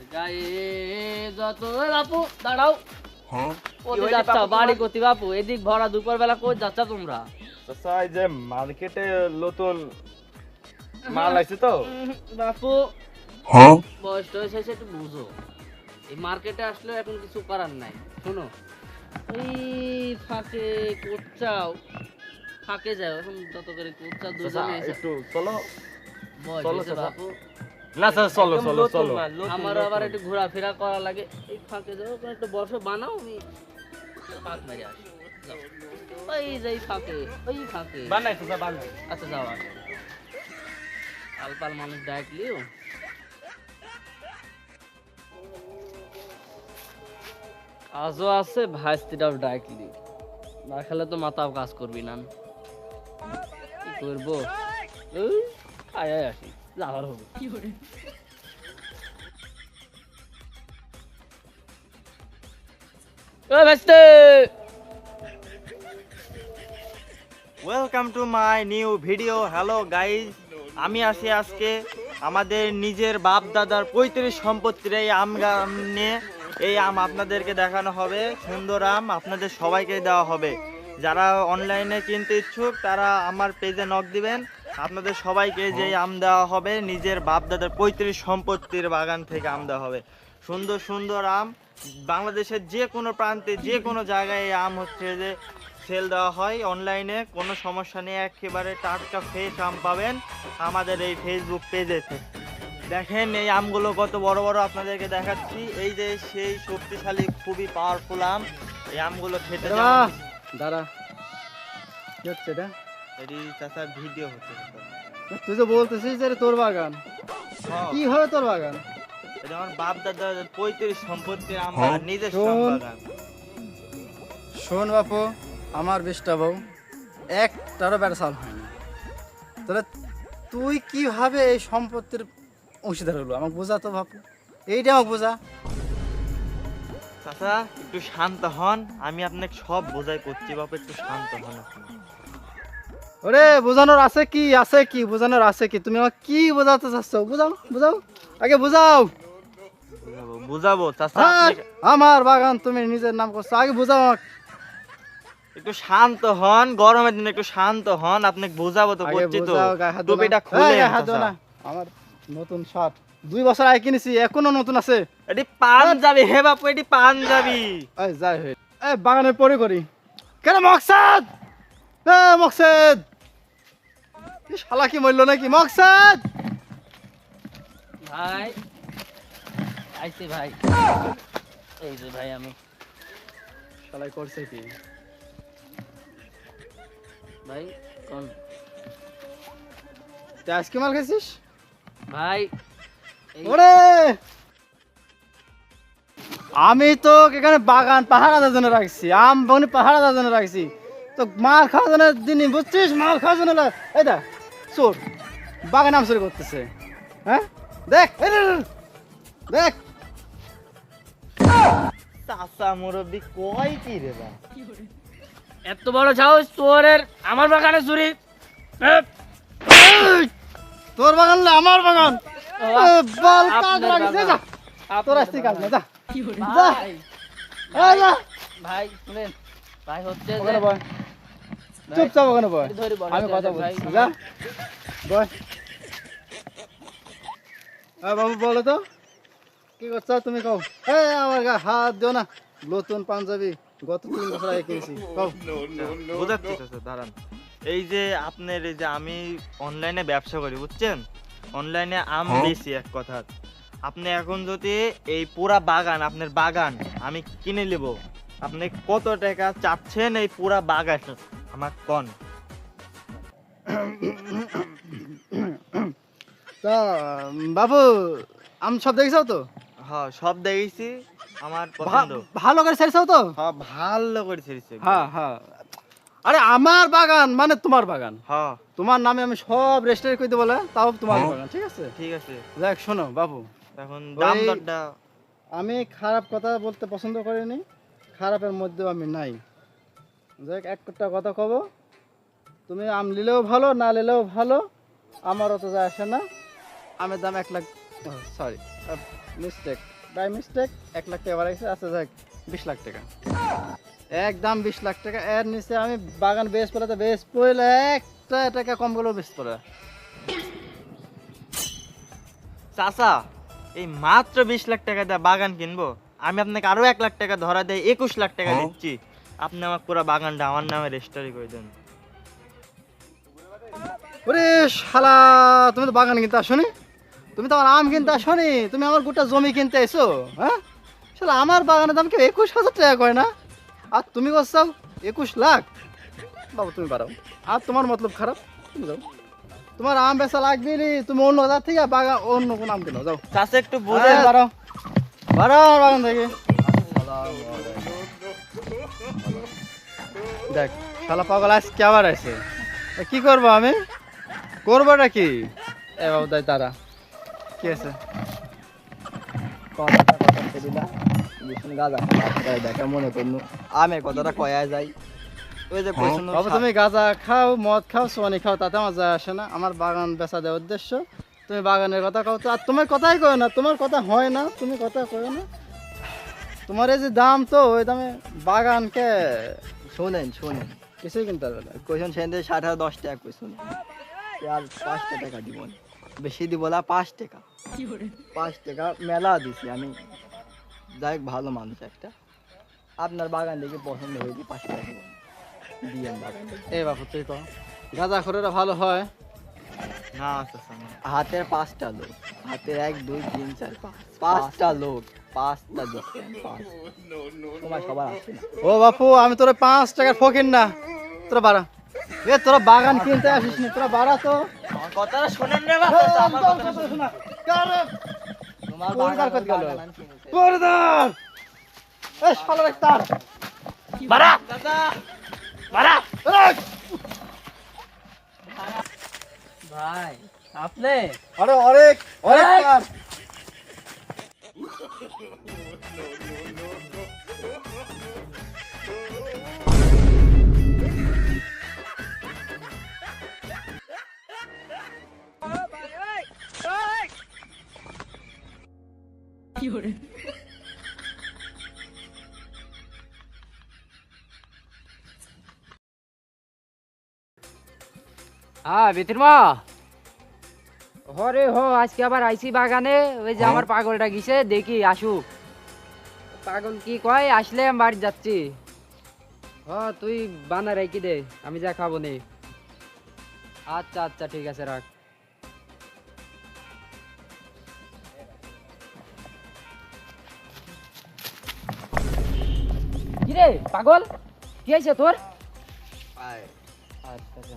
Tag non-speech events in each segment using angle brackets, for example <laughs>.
আর গায়ে যত বাপু দাঁড়াও। কোথায় যাচ্ছ বাড়ি তোমার? বাপু এদিক ভরা দুপুর বেলা কই যাচ্ছ তোমরা? চাচা এই যে মার্কেটে নতুন মাল আছে তো? উম, বাপু। বয়স টয়স হয়েছে একটু বুঝো। এই মার্কেটে আসলে এখন কিছু করার নাই শোনো। এই ফাঁকে কোচ্চাও ফাঁকে যাও এখন যত করে কোচ্চা দুজনে একটু চলো। চলো, বাপু। না স্যার চলো চলো চলো। আমার আবার একটু ঘোরাফেরা করা লাগে। এই ফাঁকে যাও ওখানে একটু বসো বানাও আমি ফাঁক মেরে আসি। ওই যে ফাঁকে ওই ফাঁকে। বানাই চাচা বানাই। আচ্ছা যাও আসো আলপাল মানুষ ডাকলিও আজও আছে ভাইস্তিটাও ডাকলি। না খেলে তো মাথাও কাজ করবি না। কি করব? আয় আসি। হবে। Welcome to my new video hello guys আমি আছি আজকে আমাদের নিজের বাপ দাদার পঁয়ত্রিশ সম্পত্তির এই আম গাম নিয়ে। এই আম আপনাদেরকে দেখানো হবে। সুন্দর আম আপনাদের সবাইকে দেওয়া হবে। যারা অনলাইনে কিনতে ইচ্ছুক তারা আমার পেজে নক দিবেন। আপনাদের সবাইকে যে আম দেওয়া হবে নিজের বাপ দাদার পঁয়ত্রিশ সম্পত্তির বাগান থেকে আম দেওয়া হবে। সুন্দর সুন্দর আম। বাংলাদেশের যে কোনো প্রান্তে যে কোনো জায়গায় এই আম হচ্ছে যে সেল দেওয়া হয় অনলাইনে কোনো সমস্যা নেই একেবারে টাটকা ফ্রেশ আম পাবেন আমাদের এই ফেসবুক পেজে দেখেন এই আমগুলো কত বড় বড় আপনাদেরকে দেখাচ্ছি। এই যে সেই শক্তিশালী খুবই পাওয়ারফুল আম। এই আমগুলো খেতে দাঁড়া। কি হচ্ছে এটা? এটি চাচা ভিডিও হচ্ছে তুই তো বলতেছিস যে তোর বাগান হ্যাঁ, কি হয় তোর বাগান? এটা আমার বাপ দাদা পঁয়ত্রিশ সম্পত্তির আম। বাগান, শোন। বাপু আমার বিশটা বউ একটারও বেড়া সাল হয়নি তাহলে তুই কীভাবে এই সম্পত্তির অংশীদার হলো? আমাকে বোঝা তো বাপু। এইটা আমাকে বোঝা। চাচা একটু শান্ত হন আমি আপনাকে সব বোঝাই করছি বাপু একটু শান্ত হন আপনি। ওরে বোঝানোর আছে কি? আছে কি? বোঝানোর আছে কি? তুমি আমাকে কি বোঝাতে চাচ্ছ? বুঝাও বুঝাও। আগে বুঝাও। বুঝাবো আপনাকে- আমার বাগান তুমি নিজের নাম করছ। আগে বুঝাও আমাকে। একটু শান্ত হন গরমের দিনে একটু শান্ত হন আপনাকে বোঝাবো তো করছি তো। টুপিটা খুলে দিও না। আমার নতুন শার্ট। দুই বছর আগে কিনেছি এখনও নতুন আছে। এটি পাঞ্জাবি হে বাপু এটি পাঞ্জাবি। এই যাই হই এই বাগানে পরে করি। কেন মকসাদ? মকসাদ! শালা কি মরলো নাকি? মকসাদ! ভাই আইছি ভাই। এই যে ভাই আমি। শালাই করছে কি? ভাই কোন? তুই আজকে মাল খাইছিস? ভাই ওরে! আমি তো এখানে বাগান পাহাড়াদের জন্য রাখছি। আম বনি পাহাড়াদের জন্য রাখছি। তো মাল খাওয়ার জন্য দিনই বুঝছিস? মাল খাওয়ার জন্য লা- এই দেখ। চোর। বাগান আম চুরি করতেছে। হ্যাঁ? দেখ দেখ, চাচা মুরব্বি কয় কি রে বা এত বড় সাহস তোরের আমার বাগানে চুরি? তোর বাগান না আমার বাগান। বল কাজ লাগিছে যা তোর আসতে কাজ না যা। ভাই যা। ভাই শুনেন। ভাই হচ্ছে চুপচাপ ওখানে বয়। আমি কথা বলছি যা। বয়। হ্যাঁ বাবু বলো তো। কি করছ? তুমি কও। এই আমার গা হাত দিও না। নতুন পাঞ্জাবি গত তিন বছর আগে কিনেছি। কও। বুঝাচ্ছি দাঁড়ান। এই যে আপনার এই যে আমি অনলাইনে ব্যবসা করি বুঝছেন? অনলাইনে আম বেশি এক কথা। আপনি এখন যদি এই পুরা বাগান আপনার বাগান আমি কিনে নেব আপনি কত টাকা চাচ্ছেন এই পুরা বাগান আমার কন। তা বাবু আম সব দেখছ তো? হ্যাঁ সব দেখেছি আমার পছন্দ। ভালো করে ছেড়েছো তো? হ্যাঁ ভালো করে ছেড়েছে হ্যাঁ হ্যাঁ। আরে আমার বাগান মানে তোমার বাগান। হ্যাঁ তোমার নামে আমি সব রেজিস্টার করে দেবো বলে তাও তোমার বাগান ঠিক আছে? ঠিক আছে। দেখ শোনো বাবু। এখন দাম দরটা আমি খারাপ কথা বলতে পছন্দ করিনি খারাপের মধ্যেও আমি নাই। দেখ একটা কথা কব। তুমি আম নিলেও ভালো না নিলেও ভালো আমার অত যায় আসে না। আমের দাম এক lakh sorry mistake by mistake এক লাখ টাকা বাড়াইছে আচ্ছা যাক বিশ লাখ টাকা। একদম বিশ লাখ টাকা এর নিচে আমি বাগান বেশ তো বেশ পড়লে একটা টাকা কম করলেও বেশ পড়ে। চাচা এই মাত্র বিশ লাখ টাকা দিয়ে বাগান কিনবো আমি আপনাকে আরও এক লাখ টাকা ধরা দেয় একুশ লাখ টাকা দিচ্ছি। আপনি আমার পুরো বাগানটা আমার নামে রেজিস্টারি করে দেন। ওরে শালা তুমি তো বাগান কিনতে আসনি? তুমি তো আমার আম কিনতে আসনি? তুমি আমার গোটা জমি কিনতে এসো হ্যাঁ? শালা আমার বাগানের দাম কি একুশ হাজার টাকা কয় না? আর তুমি করছাও একুশ লাখ। বাবু তুমি বাড়াও। আর তোমার মতলব খারাপ? তুমি যাও। তোমার আম বেচা লাগবে নি তুমি অন্য কোথার থেকে বাগান অন্য কোন আম কিনো যাও। চাচা একটু বুঝে বুঝে বাড়াও। বাড়াও বাগান থেকে। দেখ শালা পাগল আজকে আবার আছে কি করব আমি? করবোটা কি? এ বাবু দাই তারা কি আছে? দেখা মনে করুন। আমি কথাটা কয়া ওই যে তুমি গাঁজা খাও মদ খাও সোয়ানি খাও তাতে আমার যায় আসে না। আমার বাগান বেচা দেওয়ার উদ্দেশ্য। তুমি বাগানের কথা তো আর তোমার কথাই কয় না তোমার কথা হয় না তুমি কথা কয় না। তোমার এই যে দাম তো ওই দামে বাগানকে শোনেন শোনেন। কিছুই কিনতে পারবে না। কইছেন সেন ষাট হাজার দশ টাকা কইছেন আর পাঁচটা টাকা দিব বেশি দিব না পাঁচ টাকা। পাঁচ টাকা মেলা দিছি আমি। যাই ভালো মানুষ একটা। আপনার বাগান দেখে পছন্দ হয়েছে পাঁচ টাকা দিব দিয়েন বাগান এই বাবু তুই কো গাঁজা খোরেরা ভালো হয়? না। হাতের পাঁচটা লোক। হাতের এক দুই তিন চার পাঁচ। পাঁচটা লোক। পাঁচটা দিচ্ছেন সবার আসছে না ও বাপু আমি তোরা পাঁচ টাকার ফকির না। তোরা বাড়া। এ তোরা বাগান কিনতে আসিস না তোরা বাড়া তো। কথাটা শোনেন রে আমার। তোমার বাগান কথা গেল? বাগান আমি কিনেছি। করদার এ শালা রে তার। বাড়া! দাদা। বাড়া! ভাই আপনি? আরে অনেক অনেক তার হ্যাঁ বিতির মা হরে হো আজকে আবার আইসি বাগানে। ওই যে আমার পাগলটা গিছে দেখি আসুক। পাগল কি কয় আসলে আমি বাড়ি যাচ্ছি। হ তুই বানা রেখে দে আমি যা খাব নে। আচ্ছা আচ্ছা ঠিক আছে রাখ। কিরে পাগল? কি আছে তোর? আচ্ছা আচ্ছা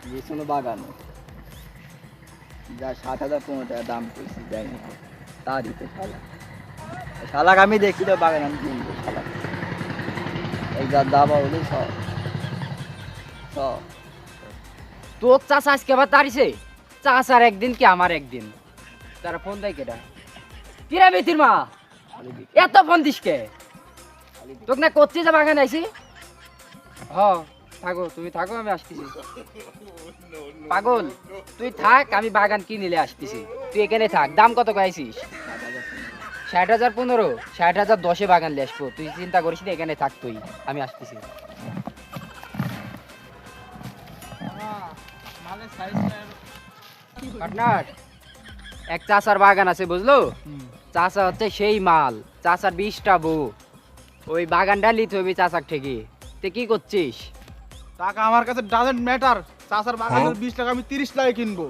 হ্যাঁ বিষ্ণু বাগান। যা ষাট হাজার পনেরো টাকা দাম করেছি যাই না। তা দিতে শালা। শালাক আমি দেখি তো বাগান আমি কিনবো শালাক। এই যা দাবা হলে সব। সব। তোর চাষা আজকে আবার তারিছে চাষার একদিন কি আমার একদিন? তারা ফোন দেয় কেটা কিরা বেতির মা? এত ফোন দিস কে? তোকে না করছি যে বাগানে আইছি? হ থাকো তুমি থাকো আমি আসতেছি। <laughs> পাগল তুই থাক আমি বাগান কিনিলে আসতেছি। তুই এখানে থাক দাম কত কয়েছিস ষাট হাজার পনেরো ষাট হাজার দশে বাগান নিয়ে আসব। তুই চিন্তা করিস না এখানে থাক তুই আমি আসতেছি। পার্টনার এক চাষার বাগান আছে বুঝলো? চাষা হচ্ছে সেই মাল চাষার বিষটা বউ। ওই বাগানটা লিতে হবে চাষার থেকে। তুই কি করছিস? টাকা আমার কাছে ডাজেন্ট ম্যাটার চাষার বাগানের বিশ টাকা আমি তিরিশ টাকায় কিনবো।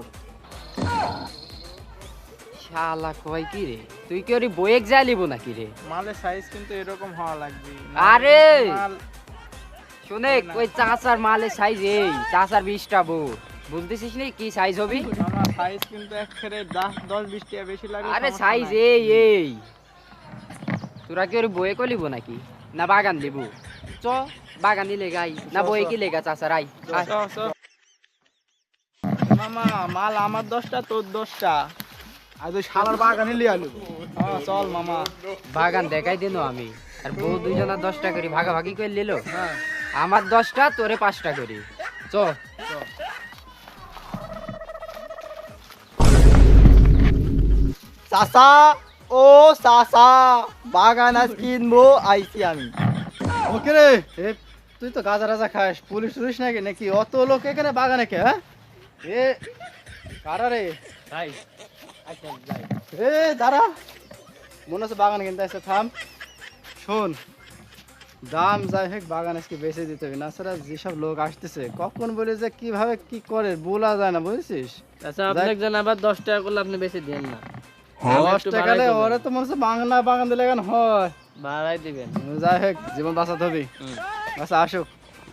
শালা কয় কি রে? তুই কি ওর বইয়েক যা লিবো নাকি রে? মালের সাইজ কিন্তু এরকম হওয়া লাগবে। আরে! শুনে ওই চাষার মালের সাইজ এই? চাষার বিষটা বউ। বুঝতেছিস নি কি সাইজ হবে? আমার সাইজ কিন্তু একবারে দশ দশ বিশ টাকা বেশি লাগে আরে সাইজ এই এই। তোরা কি ওর বইয়ে কো লিবো নাকি? না বাগান লিবো চ বাগান নিলে গাই না বইয়ে কি লেগা চাষার আই আয়। চ, চ। মামা মাল আমার দশটা তোর দশটা। আর তুই শালার বাগানে লিয়ে আলু হ্যাঁ চল মামা। বাগান দেখাই দিন আমি। আর বউ দুইজনের দশটা করি ভাগাভাগি করে নিল। হ্যাঁ। আমার দশটা তোরে পাঁচটা করি। চ চ। চাচা ও চাচা বাগান আজ কিনবো আইছি আমি। ওকে রে? তুই তো গাজা রাজা খাস পুলিশ টুলিশ নাকি? নাকি অত লোক এখানে বাগানে কে হ্যাঁ? এ কারা রে? ভাই। এ দাঁড়া। মনে হচ্ছে বাগান কিনতে আসছে থাম। শোন দাম যাই হোক বাগান আজকে বেঁচে দিতে হবে। না ছাড়া যেসব লোক আসতেছে কখন বলে যে কীভাবে কি করে বলা যায় না বুঝছিস? আচ্ছা আবার দশ টাকা করলে আপনি বেশি দেন না। দশ টাকা ওরা তো মনে হচ্ছে বাংলা বাগান দিলে হয়? বাড়াই দিবেন। যাই হোক জীবন বাঁচাতে হবে। আচ্ছা আসুক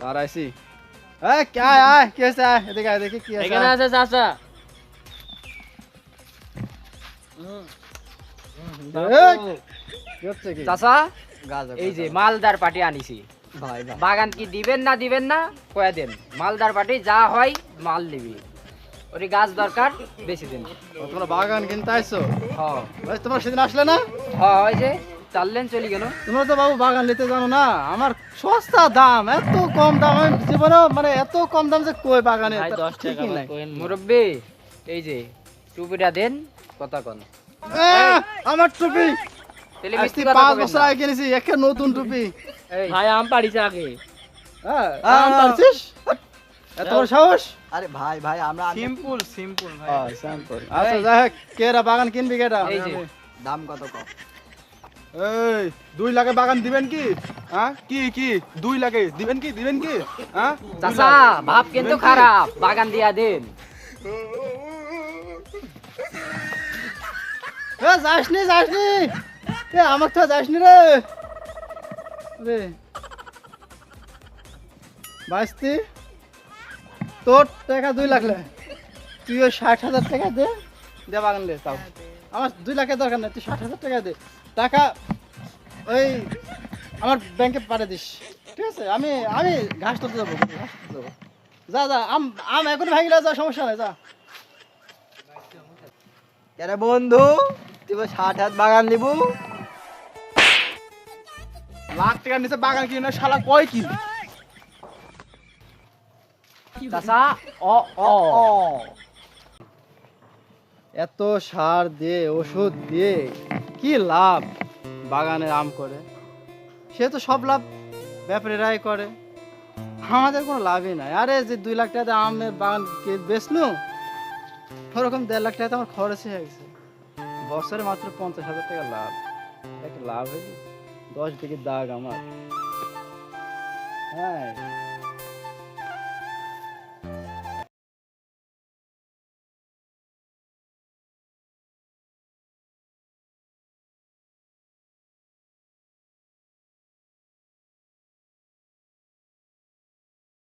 আর এই কে আয় আয় কি হয়েছে আয় এদিকে আয় দেখি কি আছে। এখানে আছে চাচা। এই, কি হচ্ছে কি? চাচা এই যে মালদার পাটি আনিছি। বাগান কি দিবেন না দিবেন না কয়ে দেন। মালদার পাটি যা হয় মাল দিবি। ওর গাছ দরকার বেশি দিন। তোমরা বাগান কিনতে আইছো? হ। ভাই তোমরা সেদিন আসলে না? হ ওই যে চাললেন চলি কেন তোমরা তো বাবু বাগান নিতে জানো না আমার সস্তা দাম এত কম দাম আমি জীবনে মানে এত কম দাম যে কই বাগানে? দশ টাকা। মুরব্বী এই যে টুপিটা দেন কথা কন। আমার টুপি। পাঁচ বছর আগে কিনেছি একে নতুন টুপি। ভাই আম পাড়িছে আগে। হ্যাঁ আম পারছিস এত সাহস? আরে ভাই ভাই আমরা সিম্পল সিম্পল ভাই। হ্যাঁ, আচ্ছা যাই কেরা বাগান কিনবি কেটা দাম কত কম? এই দুই লাখে বাগান দিবেন কি? হ্যাঁ কি কি? দুই লাখে দিবেন কি? দিবেন কি? হ্যাঁ চাচা। ভাব কিন্তু খারাপ বাগান দিয়া দেন। এ যাসনি যাসনি। এ আমার তো যাসনি রে। রে। বাইস্তি তোর টাকা দুই লাখ লে। তুই ওই ষাট হাজার টাকা দে। দে বাগান দে তাও। আমার দুই লাখের দরকার নেই তুই ষাট হাজার টাকা দে। টাকা ওই আমার ব্যাংকে পাঠিয়ে দিস। ঠিক আছে? আমি আমি ঘাস তুলতে যাব ঘাস তুলতে যাব। যা যা আম আম এখন ভাঙিলে যা সমস্যা নাই যা। আরে বন্ধু তুই ষাট হাত বাগান দিবু। লাখ টাকার নিচে বাগান কিনে শালা কয় কি চাচা অ অ। এত সার দিয়ে, ওষুধ দিয়ে কি লাভ বাগানের আম করে? সে তো সব লাভ ব্যাপারীরাই করে। আমাদের কোনো লাভই নাই। আরে যে দুই লাখ টাকা আমের বাগান কে বেচনু? ওরকম দেড় লাখ টাকা আমার খরচ হয়ে গেছে। বছরে মাত্র পঞ্চাশ হাজার টাকা লাভ। একটা লাভ হয়েছে? দশ দিকে দাগ আমার। হ্যাঁ